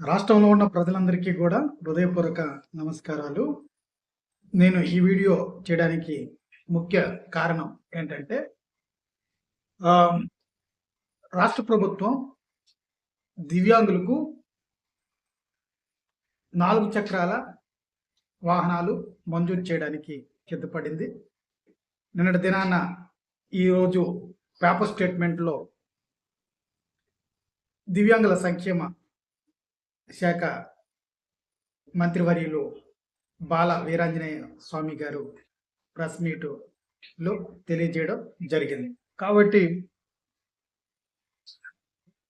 రాష్ట్రంలో ఉన్న ప్రజలందరికీ కూడా హృదయపూర్వక నమస్కారాలు. నేను ఈ వీడియో చేయడానికి ముఖ్య కారణం ఏంటంటే రాష్ట్ర ప్రభుత్వం దివ్యాంగులకు నాలుగు చక్రాల వాహనాలు మంజూరు చేయడానికి సిద్ధపడింది. నిన్నటి దినాన ఈరోజు పేపర్ స్టేట్మెంట్లో దివ్యాంగుల సంక్షేమ శాఖ మంత్రివర్యులు బాల వీరాంజనేయ స్వామి గారు ప్రెస్ మీటులో తెలియజేయడం జరిగింది. కాబట్టి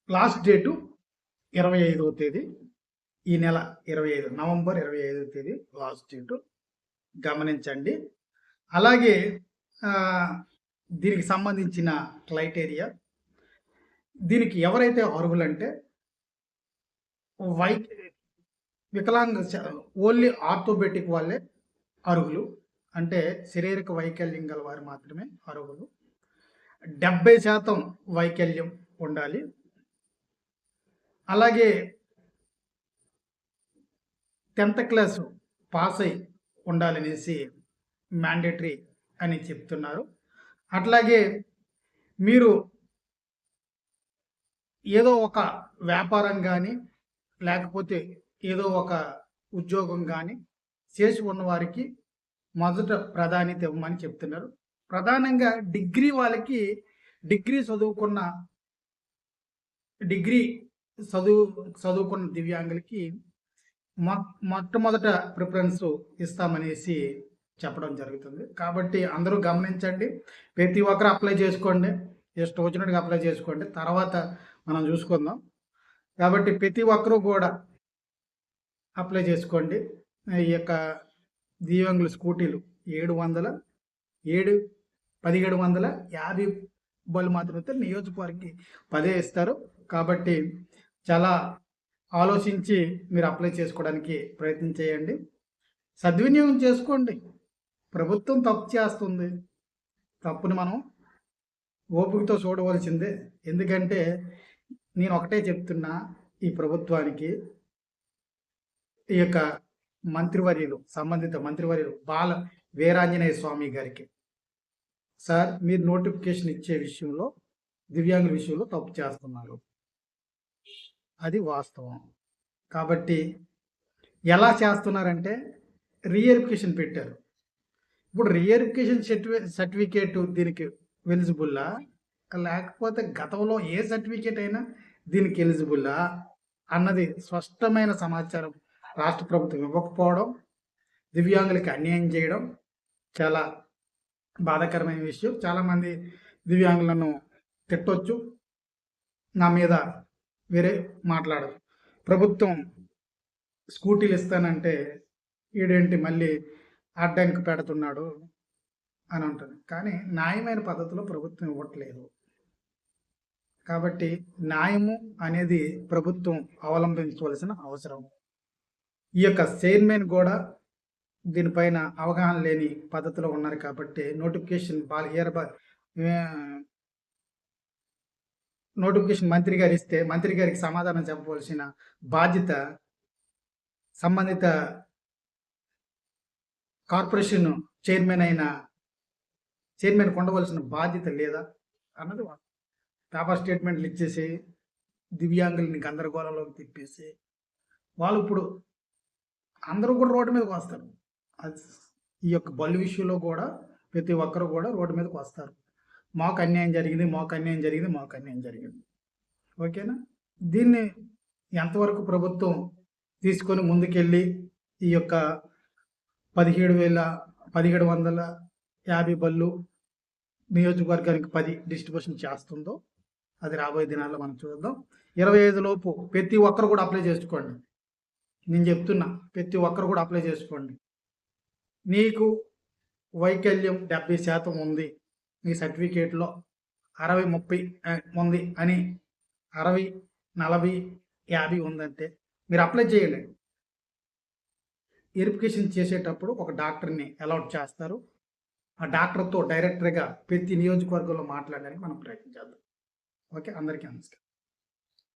లాస్ట్ డేటు ఇరవై ఐదవ తేదీ ఈ నెల ఇరవై ఐదు నవంబర్ ఇరవై ఐదవ తేదీ లాస్ట్ డేటు. గమనించండి. అలాగే దీనికి సంబంధించిన క్రైటీరియా దీనికి ఎవరైతే అర్హులంటే వై వికలాంగ ఓన్లీ ఆర్థోబెటిక్ వాళ్ళే అర్హులు. అంటే శారీరక వైకల్యం గల వారు మాత్రమే అర్హులు. డెబ్బై శాతం వైకల్యం ఉండాలి. అలాగే టెన్త్ క్లాస్ పాస్ అయి ఉండాలనేసి మ్యాండేటరీ అని చెప్తున్నారు. అట్లాగే మీరు ఏదో ఒక వ్యాపారం కానీ లేకపోతే ఏదో ఒక ఉద్యోగం కానీ చేసి ఉన్నవారికి మొదట ప్రాధాన్యత ఇవ్వమని చెప్తున్నారు. ప్రధానంగా డిగ్రీ వాళ్ళకి డిగ్రీ చదువుకున్న డిగ్రీ చదువు చదువుకున్న దివ్యాంగులకి మొ మొట్టమొదట ప్రిఫరెన్స్ ఇస్తామనేసి చెప్పడం జరుగుతుంది. కాబట్టి అందరూ గమనించండి. ప్రతి ఒక్కరు అప్లై చేసుకోండి. ఇష్టం వచ్చినట్టుగా అప్లై చేసుకోండి. తర్వాత మనం చూసుకుందాం. కాబట్టి ప్రతి ఒక్కరూ కూడా అప్లై చేసుకోండి. ఈ యొక్క దివ్యాంగుల స్కూటీలు ఏడు వందల ఏడు పదిహేడు వందల యాభై బళ్ళు మాత్రమే నియోజకవర్గకి పదే ఇస్తారు. కాబట్టి చాలా ఆలోచించి మీరు అప్లై చేసుకోవడానికి ప్రయత్నం చేయండి. సద్వినియోగం చేసుకోండి. ప్రభుత్వం తప్పు చేస్తుంది. తప్పుని మనం ఓపికతో చూడవలసిందే. ఎందుకంటే నేను ఒకటే చెప్తున్నా ఈ ప్రభుత్వానికి ఈ యొక్క మంత్రివర్యులు సంబంధిత మంత్రివర్యులు బాల వీరాంజనేయ స్వామి గారికి. సార్ మీరు నోటిఫికేషన్ ఇచ్చే విషయంలో దివ్యాంగుల విషయంలో తప్పు చేస్తున్నారు. అది వాస్తవం. కాబట్టి ఎలా చేస్తున్నారంటే రీఎరిఫికేషన్ పెట్టారు. ఇప్పుడు రీఎరిఫికేషన్ సర్టిఫి సర్టిఫికేట్ దీనికి వెలిజిబుల్లా? లేకపోతే గతంలో ఏ సర్టిఫికేట్ అయినా దీనికి ఎలిజిబుల్లా అన్నది స్పష్టమైన సమాచారం రాష్ట్ర ప్రభుత్వం ఇవ్వకపోవడం దివ్యాంగులకి అన్యాయం చేయడం చాలా బాధాకరమైన విషయం. చాలామంది దివ్యాంగులను తిట్టొచ్చు. నా మీద వేరే మాట్లాడరు. ప్రభుత్వం స్కూటీలు ఇస్తానంటే ఈడేంటి మళ్ళీ అడ్డంకి పెడుతున్నాడు అని ఉంటుంది కానీ న్యాయమైన పద్ధతిలో ప్రభుత్వం ఇవ్వట్లేదు. కాబట్టి న్యాయము అనేది ప్రభుత్వం అవలంబించవలసిన అవసరం. ఈ యొక్క చైర్మన్ కూడా దీనిపైన అవగాహన లేని పద్ధతిలో ఉన్నారు కాబట్టి నోటిఫికేషన్ బాల్ ఇయర్ నోటిఫికేషన్ మంత్రి గారు ఇస్తే మంత్రి గారికి సమాధానం చెప్పవలసిన బాధ్యత సంబంధిత కార్పొరేషన్ చైర్మన్ అయిన చైర్మన్ ఉండవలసిన బాధ్యత లేదా అన్నది పేపర్ స్టేట్మెంట్లు ఇచ్చేసి దివ్యాంగుల్ని గందరగోళంలోకి తిప్పేసి వాళ్ళు ఇప్పుడు అందరూ కూడా రోడ్డు మీదకి వస్తారు. ఈ యొక్క బళ్ళు విషయంలో కూడా ప్రతి ఒక్కరు కూడా రోడ్డు మీదకి వస్తారు. మాకు అన్యాయం జరిగింది మాకు అన్యాయం జరిగింది మాకు అన్యాయం జరిగింది. ఓకేనా? దీన్ని ఎంతవరకు ప్రభుత్వం తీసుకొని ముందుకెళ్ళి ఈ యొక్క పదిహేడు వేల పదిహేడు వందల యాభై బళ్ళు నియోజకవర్గానికి పది డిస్ట్రిబ్యూషన్ చేస్తుందో అది రాబోయే దినాల్లో మనం చూద్దాం. ఇరవై ఐదు లోపు ప్రతి ఒక్కరు కూడా అప్లై చేసుకోండి. నేను చెప్తున్నా ప్రతి ఒక్కరు కూడా అప్లై చేసుకోండి. నీకు వైకల్యం డెబ్బై శాతం ఉంది. నీ సర్టిఫికేట్లో అరవై ముప్పై ఉంది అని అరవై నలభై యాభై ఉందంటే మీరు అప్లై చేయండి. వెరిఫికేషన్ చేసేటప్పుడు ఒక డాక్టర్ని అలౌట్ చేస్తారు. ఆ డాక్టర్తో డైరెక్టర్గా ప్రతి నియోజకవర్గంలో మాట్లాడడానికి మనం ప్రయత్నం చేద్దాం. ఓకే అందరికీ నమస్కారం.